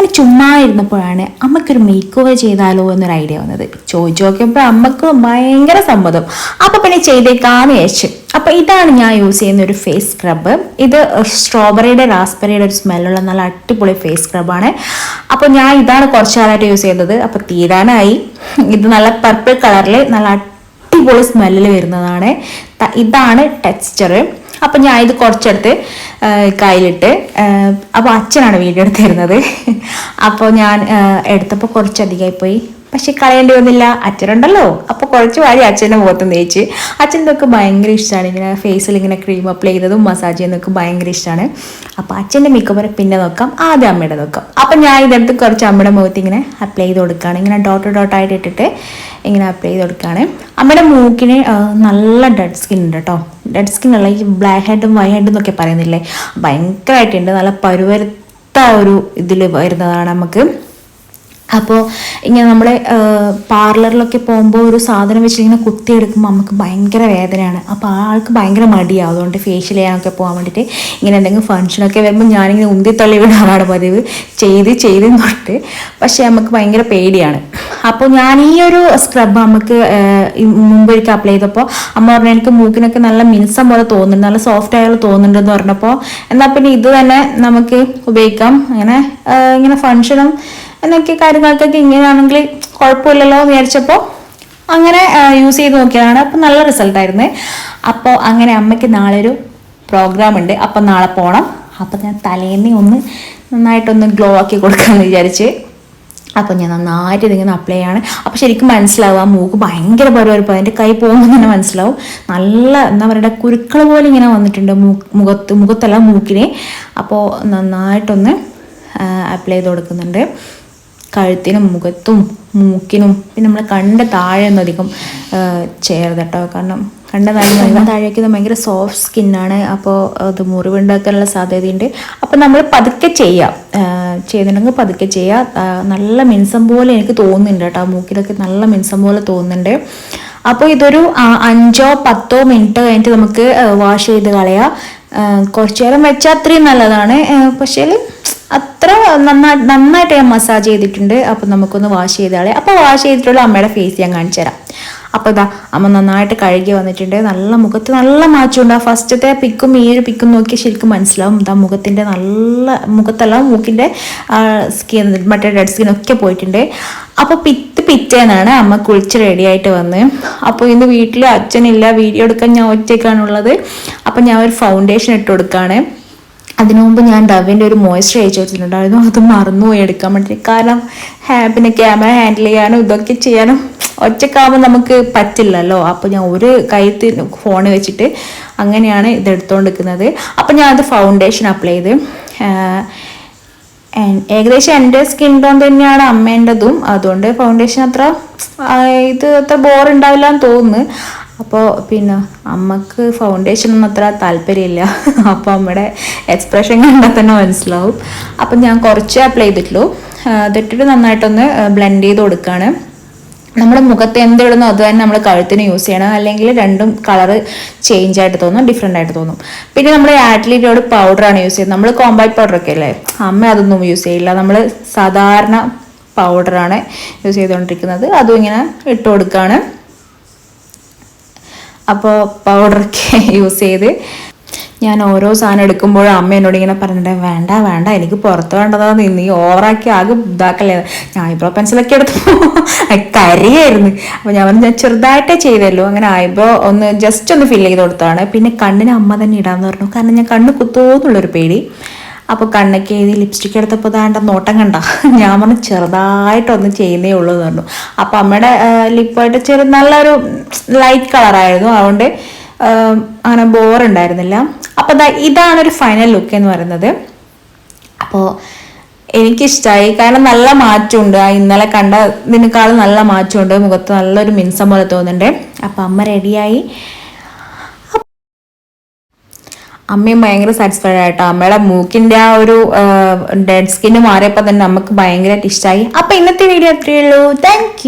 അങ്ങനെ ചുമ്മാ ഇരുന്നപ്പോഴാണ് അമ്മയ്ക്കൊരു മേക്ക് ഓവർ ചെയ്താലോ എന്നൊരു ഐഡിയ വന്നത്. ചോദിച്ചു നോക്കിയപ്പോൾ അമ്മയ്ക്ക് ഭയങ്കര സമ്മതം. അപ്പൊ പിന്നെ ചെയ്തേക്കാന്ന് വിചാരിച്ചു. അപ്പൊ ഇതാണ് ഞാൻ യൂസ് ചെയ്യുന്ന ഒരു ഫേസ് സ്ക്രബ് ഇത് സ്ട്രോബെറിയുടെ റാസ്ബെറിയുടെ ഒരു സ്മെല്ലുള്ള നല്ല അടിപൊളി ഫേസ് സ്ക്രബാണ് അപ്പോൾ ഞാൻ ഇതാണ് കുറച്ച് കാലമായിട്ട് യൂസ് ചെയ്തത് അപ്പോൾ തീരാനായി. ഇത് നല്ല പർപ്പിൾ കളറിൽ നല്ല അടിപൊളി സ്മെല്ലിൽ വരുന്നതാണ്. ഇതാണ് ടെക്സ്ചർ അപ്പൊ ഞാൻ ഇത് കുറച്ചെടുത്ത് കയ്യിലിട്ട് അപ്പോൾ അച്ഛനാണ് വീഡിയോ എടുത്തിരുന്നത്. അപ്പോൾ ഞാൻ എടുത്തപ്പോൾ കുറച്ചധികമായി പോയി പക്ഷെ കളയേണ്ടി വന്നില്ല. അച്ഛനുണ്ടല്ലോ. അപ്പോൾ കുറച്ച് വാരി അച്ഛന്റെ മുഖത്ത് തേച്ച്. അച്ഛനൊക്കെ ഭയങ്കര ഇഷ്ടമാണ് ഇങ്ങനെ ഫേസിൽ ഇങ്ങനെ ക്രീം അപ്ലൈ ചെയ്തതും മസാജ് ചെയ്യുന്നതൊക്കെ ഭയങ്കര ഇഷ്ടമാണ് അപ്പോൾ അച്ഛന്റെ മിക്കവർ പിന്നെ നോക്കാം. ആദ്യം അമ്മയുടെ നോക്കാം. അപ്പം ഞാൻ ഇതെടുത്ത് കുറച്ച് അമ്മയുടെ മുഖത്ത് ഇങ്ങനെ അപ്ലൈ ചെയ്ത് കൊടുക്കുകയാണ്. ഇങ്ങനെ ഡോട്ട് ഡോട്ടായിട്ട് ഇട്ടിട്ട് ഇങ്ങനെ അപ്ലൈ ചെയ്ത് കൊടുക്കുകയാണ്. അമ്മയുടെ മൂക്കിന് നല്ല ഡെഡ് സ്കിൻ ഉണ്ട് കേട്ടോ ഡെഡ് സ്കിൻ ഉള്ള ഈ ബ്ലാക്ക് ഹെഡും വൈ ഹെഡും എന്നൊക്കെ പറയുന്നില്ലേ? ഭയങ്കരമായിട്ടുണ്ട്. നല്ല പരുവരുത്ത ഒരു ഇതിൽ വരുന്നതാണ് നമുക്ക്. അപ്പോൾ ഇങ്ങനെ നമ്മൾ പാർലറിലൊക്കെ പോകുമ്പോൾ ഒരു സാധനം വെച്ചിങ്ങനെ കുത്തി കുത്തിയെടുക്കുമ്പോൾ നമുക്ക് ഭയങ്കര വേദനയാണ്. അപ്പോൾ ആ ആൾക്ക് ഭയങ്കര മടിയാവും അതുകൊണ്ട് ഫേഷ്യൽ ചെയ്യാനൊക്കെ പോകാൻ വേണ്ടിയിട്ട് ഇങ്ങനെ എന്തെങ്കിലും ഫംഗ്ഷനൊക്കെ വരുമ്പോൾ ഞാനിങ്ങനെ ഉന്തിത്തള്ളി വിടാറാണ് പതിവ്. ചെയ്ത് ചെയ്ത് തൊട്ട്. പക്ഷേ നമുക്ക് ഭയങ്കര പേടിയാണ്. അപ്പോൾ ഞാൻ ഈ ഒരു സ്ക്രബ് നമുക്ക് മുമ്പ് ഒരിക്കൽ അപ്ലൈ ചെയ്തപ്പോൾ അമ്മ പറഞ്ഞു എനിക്ക് മൂക്കിനൊക്കെ നല്ല മിനുസം പോലെ തോന്നുന്നുണ്ട് നല്ല സോഫ്റ്റ് ആയാൽ തോന്നുന്നുണ്ടെന്ന് പറഞ്ഞപ്പോൾ എന്നാൽ പിന്നെ ഇത് തന്നെ നമുക്ക് ഉപയോഗിക്കാം. അങ്ങനെ ഇങ്ങനെ ഫംഗ്ഷനും എന്നൊക്കെ കാര്യങ്ങൾക്കൊക്കെ ഇങ്ങനെയാണെങ്കിൽ കുഴപ്പമില്ലല്ലോ എന്ന് വിചാരിച്ചപ്പോൾ അങ്ങനെ യൂസ് ചെയ്ത് നോക്കിയതാണ്. അപ്പം നല്ല റിസൾട്ടായിരുന്നു അപ്പോൾ അങ്ങനെ അമ്മയ്ക്ക് നാളെ ഒരു പ്രോഗ്രാം ഉണ്ട്. അപ്പം നാളെ പോകണം അപ്പം ഞാൻ തലേന്ന് ഒന്ന് നന്നായിട്ടൊന്ന് ഗ്ലോ ആക്കി കൊടുക്കാമെന്ന് വിചാരിച്ച്. അപ്പോൾ ഞാൻ നന്നായിട്ട് ഇതിങ്ങനെ അപ്ലൈ ചെയ്യാണ്. അപ്പോൾ ശരിക്കും മനസ്സിലാവും ആ മൂക്ക് ഭയങ്കര പരുവരുപ്പം അതിന്റെ കൈ പോകുമ്പോൾ തന്നെ മനസ്സിലാവും. നല്ല എന്താ പറയുക കുരുക്കൾ പോലെ ഇങ്ങനെ വന്നിട്ടുണ്ട് മുഖത്ത് മുഖത്തല്ല മൂക്കിനെ. അപ്പോൾ നന്നായിട്ടൊന്ന് അപ്ലൈ ചെയ്ത് കൊടുക്കുന്നുണ്ട്. കഴുത്തിനും മുഖത്തും മൂക്കിനും പിന്നെ നമ്മൾ കണ്ട താഴെ ഒന്നും അധികം ചേർത് കേട്ടോ. കാരണം കണ്ട താഴെ താഴേക്ക് ഭയങ്കര സോഫ്റ്റ് സ്കിന്നാണ് അപ്പോൾ അത് മുറിവുണ്ടാക്കാനുള്ള സാധ്യതയുണ്ട്. അപ്പോൾ നമ്മൾ പതുക്കെ ചെയ്യാം. ചെയ്തിട്ടുണ്ടെങ്കിൽ പതുക്കെ ചെയ്യാം. നല്ല മിൻസം പോലെ എനിക്ക് തോന്നുന്നുണ്ട് കേട്ടോ. മൂക്കിലൊക്കെ നല്ല മിൻസം പോലെ തോന്നുന്നുണ്ട്. അപ്പോൾ ഇതൊരു അഞ്ചോ പത്തോ മിനിറ്റ് കഴിഞ്ഞിട്ട് നമുക്ക് വാഷ് ചെയ്ത് കളയാം. കുറച്ച് നേരം വെച്ചാൽ അത്രയും നല്ലതാണ്. പക്ഷേ അത്ര നന്നായി നന്നായിട്ട് ഞാൻ മസാജ് ചെയ്തിട്ടുണ്ട്. അപ്പോൾ നമുക്കൊന്ന് വാഷ് ചെയ്താളെ അപ്പോൾ വാഷ് ചെയ്തിട്ടുള്ള അമ്മയുടെ ഫേസ് ഞാൻ കാണിച്ചു തരാം. അപ്പോൾ ഇതാ അമ്മ നന്നായിട്ട് കഴുകി വന്നിട്ടുണ്ട്. നല്ല മുഖത്ത് നല്ല മാറ്റമുണ്ട് ആ ഫസ്റ്റത്തെ പിക്കും ഈ ഒരു പിക്കും നോക്കി ശരിക്കും മനസ്സിലാവും. ഇതാ മുഖത്തിന്റെ നല്ല മുഖത്തല്ല മൂക്കിന്റെ സ്കിൻ മറ്റേ സ്കിൻ ഒക്കെ പോയിട്ടുണ്ട്. അപ്പോൾ പിത്ത് പിറ്റേന്നാണ് അമ്മ കുളിച്ച് റെഡി ആയിട്ട് വന്ന്. അപ്പോൾ ഇന്ന് വീട്ടിൽ അച്ഛനില്ല. വീഡിയോ എടുക്കാൻ ഞാൻ ഒറ്റയ്ക്കാണുള്ളത് അപ്പോൾ ഞാൻ ഒരു ഫൗണ്ടേഷൻ ഇട്ട് കൊടുക്കുകയാണ് അതിനു മുമ്പ് ഞാൻ ഡവിന്റെ ഒരു മോയ്സ്ചറൈസർ വെച്ചിട്ടുണ്ടായിരുന്നു. അത് മറന്നുപോയി എടുക്കാൻ വേണ്ടി. കാരണം പിന്നെ ക്യാമറ ഹാൻഡിൽ ചെയ്യാനും ഇതൊക്കെ ചെയ്യാനും ഒറ്റക്കാവുമ്പോൾ നമുക്ക് പറ്റില്ലല്ലോ. അപ്പോൾ ഞാൻ ഒരു കൈത്ത് ഫോൺ വെച്ചിട്ട് അങ്ങനെയാണ് ഇത് എടുത്തുകൊണ്ടിരിക്കുന്നത് അപ്പോൾ ഞാൻ അത് ഫൗണ്ടേഷൻ അപ്ലൈ ചെയ്ത്. ഏകദേശം എന്റെ സ്കിൻ ടോൺ തന്നെയാണ് അമ്മേന്റെതും. അതുകൊണ്ട് ഫൗണ്ടേഷൻ അത്ര ഇത് അത്ര ബോർ ഉണ്ടാവില്ല എന്ന് തോന്നുന്നു. അപ്പോൾ പിന്നെ അമ്മയ്ക്ക് ഫൗണ്ടേഷൻ ഒന്നും അത്ര താല്പര്യമില്ല. അപ്പോൾ അമ്മയുടെ എക്സ്പ്രഷൻ കണ്ടാൽ തന്നെ മനസ്സിലാവും. അപ്പം ഞാൻ കുറച്ച് അപ്ലൈ ചെയ്തിട്ടുള്ളൂ. അതിട്ടിട്ട് നന്നായിട്ടൊന്ന് ബ്ലെൻഡ് ചെയ്ത് കൊടുക്കുകയാണ് നമ്മുടെ മുഖത്ത് എന്തിടുന്നോ അത് തന്നെ നമ്മൾ കഴുത്തിന് യൂസ് ചെയ്യണം. അല്ലെങ്കിൽ രണ്ടും കളർ ചേഞ്ച് ആയിട്ട് തോന്നും ഡിഫറെന്റ് ആയിട്ട് തോന്നും. പിന്നെ നമ്മൾ ആറ്റ്ലീറ്റോട് പൗഡറാണ് യൂസ് ചെയ്യുന്നത്. നമ്മൾ കോമ്പാക്ട് ഒക്കെ അല്ലേ? അമ്മ അതൊന്നും യൂസ് ചെയ്യില്ല. നമ്മൾ സാധാരണ പൗഡറാണ് യൂസ് ചെയ്തുകൊണ്ടിരിക്കുന്നത് അതും ഇങ്ങനെ ഇട്ട് കൊടുക്കുകയാണ് അപ്പോൾ പൗഡറൊക്കെ യൂസ് ചെയ്ത് ഞാൻ ഓരോ സാധനം എടുക്കുമ്പോഴും അമ്മ എന്നോട് ഇങ്ങനെ പറഞ്ഞിട്ട് വേണ്ട വേണ്ട എനിക്ക് പുറത്ത് വേണ്ടതാന്ന് നീ ഓവറാക്കി ആകെ ഇതാക്കല്ലേ. ഞാൻ ഐബ്രോ പെൻസിലൊക്കെ എടുത്തു. കരിയായിരുന്നു. അപ്പോൾ ഞാൻ പറഞ്ഞു ഞാൻ ചെറുതായിട്ടേ ചെയ്തല്ലോ അങ്ങനെ ഐബ്രോ ഒന്ന് ജസ്റ്റ് ഒന്ന് ഫില്ല് ചെയ്ത് കൊടുത്താണ്. പിന്നെ കണ്ണിന് അമ്മ തന്നെ ഇടാമെന്ന് പറഞ്ഞു. കാരണം ഞാൻ കണ്ണ് കുത്തോന്നുള്ളൊരു പേടി. അപ്പോൾ കണ്ണൊക്കെ എഴുതി ലിപ്സ്റ്റിക് എടുത്തപ്പോൾ ദാണ്ട നോട്ടം കണ്ട. ഞാൻ പറഞ്ഞു ചെറുതായിട്ടൊന്ന് ചെയ്യുന്നേ ഉള്ളൂ എന്ന് പറഞ്ഞു. അപ്പോൾ അമ്മയുടെ ലിപ്പായിട്ട് ചെറു നല്ലൊരു ലൈറ്റ് കളറായിരുന്നു അതുകൊണ്ട് അങ്ങനെ ബോർ ഉണ്ടായിരുന്നില്ല. അപ്പോൾ ഇതാണ് ഒരു ഫൈനൽ ലുക്ക് എന്ന് പറയുന്നത്. അപ്പോൾ എനിക്കിഷ്ടമായി കാരണം നല്ല മാറ്റമുണ്ട്. ആ ഇന്നലെ കണ്ട ഇതിനേക്കാളും നല്ല മാറ്റമുണ്ട്. മുഖത്ത് നല്ലൊരു മിൻസം പോലെ തോന്നുന്നുണ്ട്. അപ്പോൾ അമ്മ റെഡിയായി അമ്മയും ഭയങ്കര സാറ്റിസ്ഫൈഡ് ആയിട്ടോ. അമ്മയുടെ മൂക്കിന്റെ ആ ഒരു ഡെഡ് സ്കിന്ന് മാറിയപ്പോൾ തന്നെ നമുക്ക് ഭയങ്കരമായിട്ട് ഇഷ്ടമായി അപ്പൊ ഇന്നത്തെ വീഡിയോ അത്രയേ ഉള്ളൂ. താങ്ക്